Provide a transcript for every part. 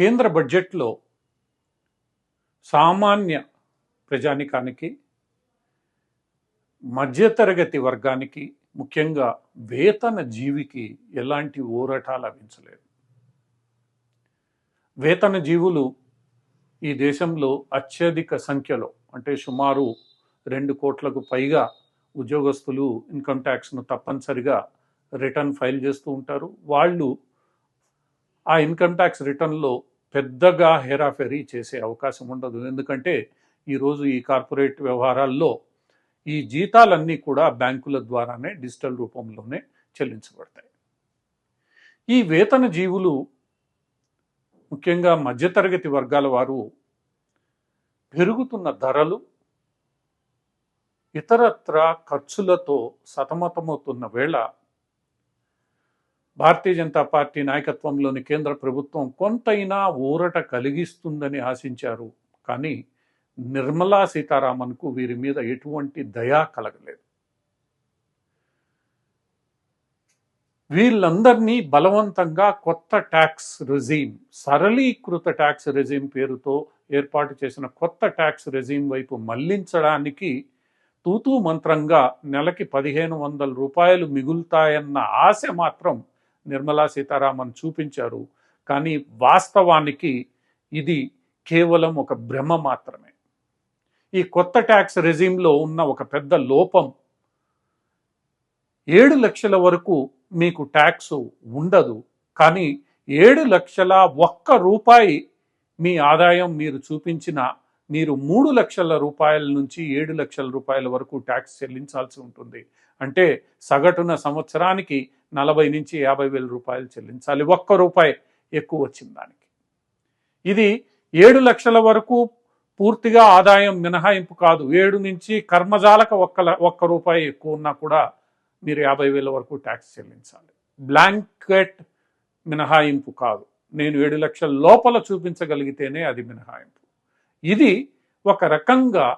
కేంద్ర బడ్జెట్లో సామాన్య ప్రజానికానికి మధ్యతరగతి వర్గానికి ముఖ్యంగా వేతన జీవికి ఎలాంటి ఊరట లభించలేదు. వేతన జీవులు ఈ దేశంలో అత్యధిక సంఖ్యలో అంటే సుమారు రెండు కోట్లకు పైగా ఉద్యోగస్తులు ఇన్కమ్ ట్యాక్స్ను తప్పనిసరిగా రిటర్న్ ఫైల్ చేస్తూ ఉంటారు. వాళ్ళు ఆ ఇన్కమ్ ట్యాక్స్ రిటర్న్లో పెద్దగా హెరాఫెరీ చేసే అవకాశం ఉండదు. ఎందుకంటే ఈరోజు ఈ కార్పొరేట్ వ్యవహారాల్లో ఈ జీతాలన్నీ కూడా బ్యాంకుల ద్వారానే డిజిటల్ రూపంలోనే చెల్లించబడతాయి. ఈ వేతన జీవులు ముఖ్యంగా మధ్యతరగతి వర్గాల వారు పెరుగుతున్న ధరలు ఇతరత్ర ఖర్చులతో సతమతమవుతున్న వేళ భారతీయ జనతా పార్టీ నాయకత్వంలోని కేంద్ర ప్రభుత్వం కొంతైనా ఊరట కలిగిస్తుందని ఆశించారు. కానీ నిర్మలా సీతారామన్కు వీరి మీద ఎటువంటి దయా కలగలేదు. వీళ్ళందరినీ బలవంతంగా కొత్త ట్యాక్స్ రెజీమ్ సరళీకృత ట్యాక్స్ రెజీమ్ పేరుతో ఏర్పాటు చేసిన కొత్త ట్యాక్స్ రెజీమ్ వైపు మళ్ళించడానికి తూతూ మంత్రంగా నెలకి పదిహేను వందల రూపాయలు మిగులుతాయన్న ఆశ మాత్రం నిర్మలా సీతారామన్ చూపించారు. కానీ వాస్తవానికి ఇది కేవలం ఒక భ్రమ మాత్రమే. ఈ కొత్త ట్యాక్స్ రెజీమ్లో ఉన్న ఒక పెద్ద లోపం ఏడు లక్షల వరకు మీకు ట్యాక్స్ ఉండదు. కానీ ఏడు లక్షల ఒక్క రూపాయి మీ ఆదాయం మీరు చూపించిన మీరు మూడు లక్షల రూపాయల నుంచి ఏడు లక్షల రూపాయల వరకు ట్యాక్స్ చెల్లించాల్సి ఉంటుంది. అంటే సగటున సంవత్సరానికి నలభై నుంచి యాభై వేల రూపాయలు చెల్లించాలి. ఒక్క రూపాయి ఎక్కువ వచ్చింది దానికి. ఇది ఏడు లక్షల వరకు పూర్తిగా ఆదాయం మినహాయింపు కాదు. ఏడు నుంచి కర్మజాలక ఒక్క ఒక్క రూపాయి ఎక్కువ ఉన్నా కూడా మీరు యాభై వేల వరకు ట్యాక్స్ చెల్లించాలి. బ్లాంకెట్ మినహాయింపు కాదు. నేను ఏడు లక్షల లోపల చూపించగలిగితేనే అది మినహాయింపు. ఇది ఒక రకంగా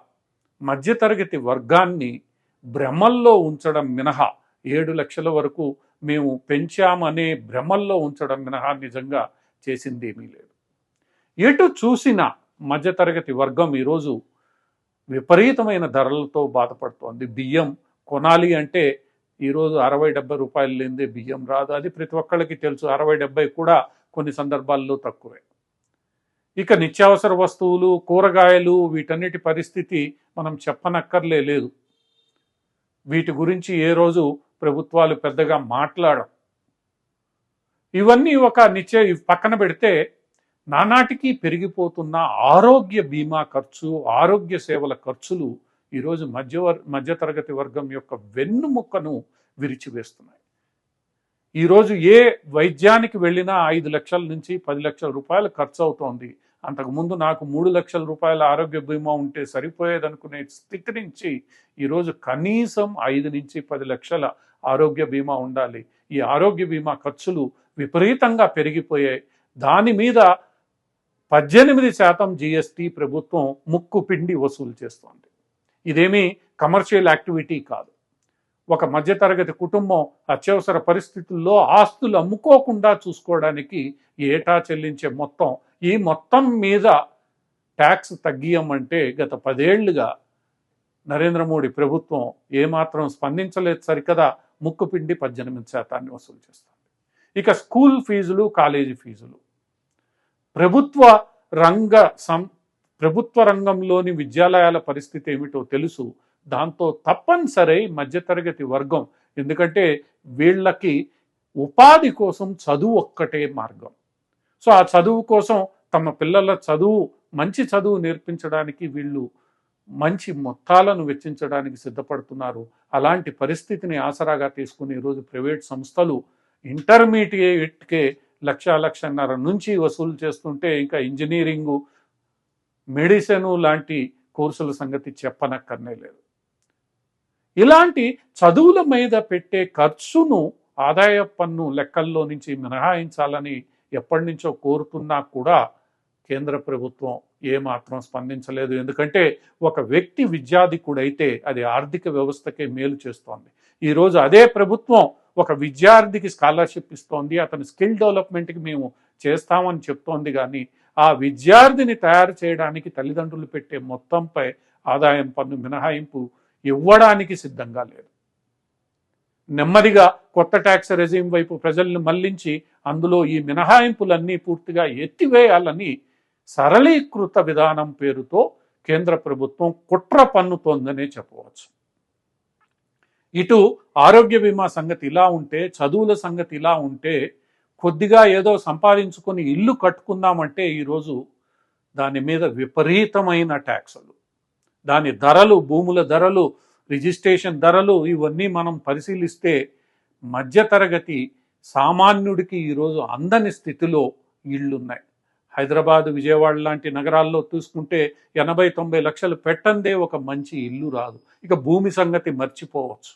మధ్యతరగతి వర్గాన్ని భ్రమల్లో ఉంచడం మినహా ఏడు లక్షల వరకు మేము పెంచామనే భ్రమల్లో ఉంచడం మినహా నిజంగా చేసింది ఏమీ లేదు. ఎటు చూసినా మధ్యతరగతి వర్గం ఈరోజు విపరీతమైన ధరలతో బాధపడుతోంది. బియ్యం కొనాలి అంటే ఈరోజు అరవై డెబ్బై రూపాయలు లేనిదే బియ్యం రాదు. అది ప్రతి ఒక్కళ్ళకి తెలుసు. అరవై డెబ్బై కూడా కొన్ని సందర్భాల్లో తక్కువే. ఇక నిత్యావసర వస్తువులు కూరగాయలు వీటన్నిటి పరిస్థితి మనం చెప్పనక్కర్లే లేదు. వీటి గురించి ఏ రోజు ప్రభుత్వాలు పెద్దగా మాట్లాడడం ఇవన్నీ ఒక నిత్య పక్కన పెడితే నానాటికి పెరిగిపోతున్న ఆరోగ్య బీమా ఖర్చు ఆరోగ్య సేవల ఖర్చులు ఈరోజు మధ్యవర్ మధ్యతరగతి వర్గం యొక్క వెన్నుముక్కను విరిచివేస్తున్నాయి. ఈరోజు ఏ వైద్యానికి వెళ్ళినా ఐదు లక్షల నుంచి పది లక్షల రూపాయలు ఖర్చు అవుతోంది అంతకుముందు నాకు మూడు లక్షల రూపాయల ఆరోగ్య బీమా ఉంటే సరిపోయేదనుకునే స్థితి నుంచి ఈరోజు కనీసం ఐదు నుంచి పది లక్షల ఆరోగ్య బీమా ఉండాలి. ఈ ఆరోగ్య బీమా ఖర్చులు విపరీతంగా పెరిగిపోయాయి. దాని మీద పద్దెనిమిది శాతం జిఎస్టి ప్రభుత్వం ముక్కు పిండి వసూలు చేస్తోంది. ఇదేమీ కమర్షియల్ యాక్టివిటీ కాదు. ఒక మధ్యతరగతి కుటుంబం అత్యవసర పరిస్థితుల్లో ఆస్తులు అమ్ముకోకుండా చూసుకోవడానికి ఏటా చెల్లించే మొత్తం ఈ మొత్తం మీద ట్యాక్స్ తగ్గియమంటే గత పదేళ్ళుగా నరేంద్ర మోడీ ప్రభుత్వం ఏమాత్రం స్పందించలేదు సరికదా ముక్కు పిండి పద్దెనిమిది శాతాన్ని వసూలు చేస్తుంది. ఇక స్కూల్ ఫీజులు కాలేజీ ఫీజులు. ప్రభుత్వ రంగ సం ప్రభుత్వ రంగంలోని విద్యాలయాల పరిస్థితి ఏమిటో తెలుసు. దాంతో తప్పనిసరి మధ్యతరగతి వర్గం. ఎందుకంటే వీళ్ళకి ఉపాధి కోసం చదువు ఒక్కటే మార్గం. సో ఆ చదువు కోసం తమ పిల్లల చదువు మంచి చదువు నేర్పించడానికి వీళ్ళు మంచి మొత్తాలను వెచ్చించడానికి సిద్ధపడుతున్నారు. అలాంటి పరిస్థితిని ఆసరాగా తీసుకుని ఈరోజు ప్రైవేట్ సంస్థలు ఇంటర్మీడియట్కే లక్ష లక్షన్నర నుంచి వసూలు చేస్తుంటే ఇంకా ఇంజనీరింగు మెడిసిన్ లాంటి కోర్సుల సంగతి చెప్పనక్కర్నే లేదు. ఇలాంటి చదువుల మీద పెట్టే ఖర్చును ఆదాయ పన్ను లెక్కల్లో నుంచి మినహాయించాలని ఎప్పటి నుంచో కోరుతున్నా కూడా కేంద్ర ప్రభుత్వం ఏమాత్రం స్పందించలేదు. ఎందుకంటే ఒక వ్యక్తి విద్యాధికుడైతే అది ఆర్థిక వ్యవస్థకే మేలు చేస్తోంది. ఈరోజు అదే ప్రభుత్వం ఒక విద్యార్థికి స్కాలర్షిప్ ఇస్తోంది. అతని స్కిల్ డెవలప్మెంట్కి మేము చేస్తామని చెప్తోంది కానీ ఆ విద్యార్థిని తయారు చేయడానికి తల్లిదండ్రులు పెట్టే మొత్తంపై ఆదాయం పన్ను మినహాయింపు ఇవ్వడానికి సిద్ధంగా లేదు. నెమ్మదిగా కొత్త ట్యాక్స్ రెజీమ్ వైపు ప్రజలను మళ్ళించి అందులో ఈ మినహాయింపులన్నీ పూర్తిగా ఎత్తివేయాలని సరళీకృత విధానం పేరుతో కేంద్ర ప్రభుత్వం కుట్ర పన్నుతోందనే చెప్పవచ్చు. ఇటు ఆరోగ్య బీమా సంగతి ఇలా ఉంటే చదువుల సంగతి ఇలా ఉంటే కొద్దిగా ఏదో సంపాదించుకొని ఇల్లు కట్టుకుందామంటే ఈరోజు దాని మీద విపరీతమైన ట్యాక్సులు. దాని ధరలు భూముల ధరలు రిజిస్ట్రేషన్ ధరలు ఇవన్నీ మనం పరిశీలిస్తే మధ్యతరగతి సామాన్యుడికి ఈరోజు అందని స్థితిలో ఇళ్ళున్నాయి. హైదరాబాద్ విజయవాడ లాంటి నగరాల్లో చూసుకుంటే ఎనభై తొంభై లక్షలు పెట్టందే ఒక మంచి ఇల్లు రాదు. ఇక భూమి సంగతి మర్చిపోవచ్చు.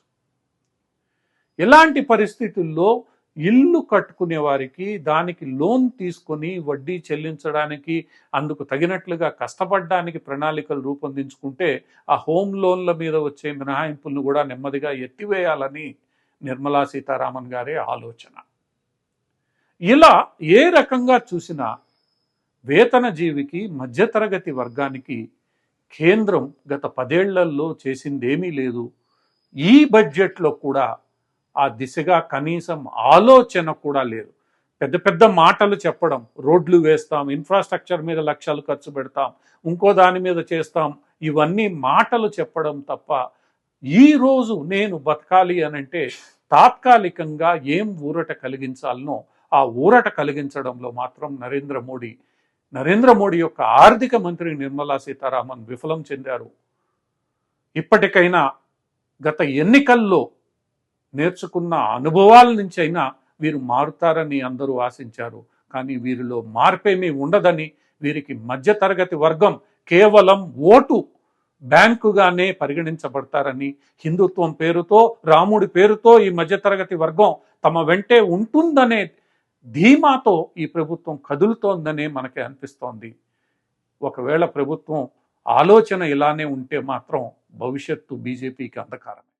ఇలాంటి పరిస్థితుల్లో ఇల్లు కట్టుకునే వారికి దానికి లోన్ తీసుకొని వడ్డీ చెల్లించడానికి అందుకు తగినట్లుగా కష్టపడడానికి ప్రణాళికలు రూపొందించుకుంటే ఆ హోమ్ లోన్ల మీద వచ్చే మినహాయింపులను కూడా నెమ్మదిగా ఎత్తివేయాలని నిర్మలా సీతారామన్ గారి ఆలోచన. ఇలా ఏ రకంగా చూసినా వేతన జీవికి మధ్యతరగతి వర్గానికి కేంద్రం గత పదేళ్ళలో చేసిందేమీ లేదు. ఈ బడ్జెట్లో కూడా ఆ దిశగా కనీసం ఆలోచన కూడా లేదు. పెద్ద పెద్ద మాటలు చెప్పడం రోడ్లు వేస్తాం ఇన్ఫ్రాస్ట్రక్చర్ మీద లక్షలు ఖర్చు పెడతాం ఇంకో దాని మీద చేస్తాం ఇవన్నీ మాటలు చెప్పడం తప్ప ఈ రోజు నేను బతకాలి అనంటే తాత్కాలికంగా ఏం ఊరట కలిగించాలనో ఆ ఊరట కలిగించడంలో మాత్రం నరేంద్ర మోడీ నరేంద్ర మోడీ యొక్క ఆర్థిక మంత్రి నిర్మలా సీతారామన్ విఫలం చెందారు. ఇప్పటికైనా గత ఎన్నికల్లో నేర్చుకున్న అనుభవాల నుంచి అయినా వీరు మారుతారని అందరూ ఆశించారు. కానీ వీరిలో మార్పేమీ ఉండదని వీరికి మధ్యతరగతి వర్గం కేవలం ఓటు బ్యాంకుగానే పరిగణించబడతారని హిందుత్వం పేరుతో రాముడి పేరుతో ఈ మధ్యతరగతి వర్గం తమ వెంటే ఉంటుందనే ధీమాతో ఈ ప్రభుత్వం కదులుతోందనే మనకి అనిపిస్తోంది. ఒకవేళ ప్రభుత్వం ఆలోచన ఇలానే ఉంటే మాత్రం భవిష్యత్తు బీజేపీకి అంధకారమే.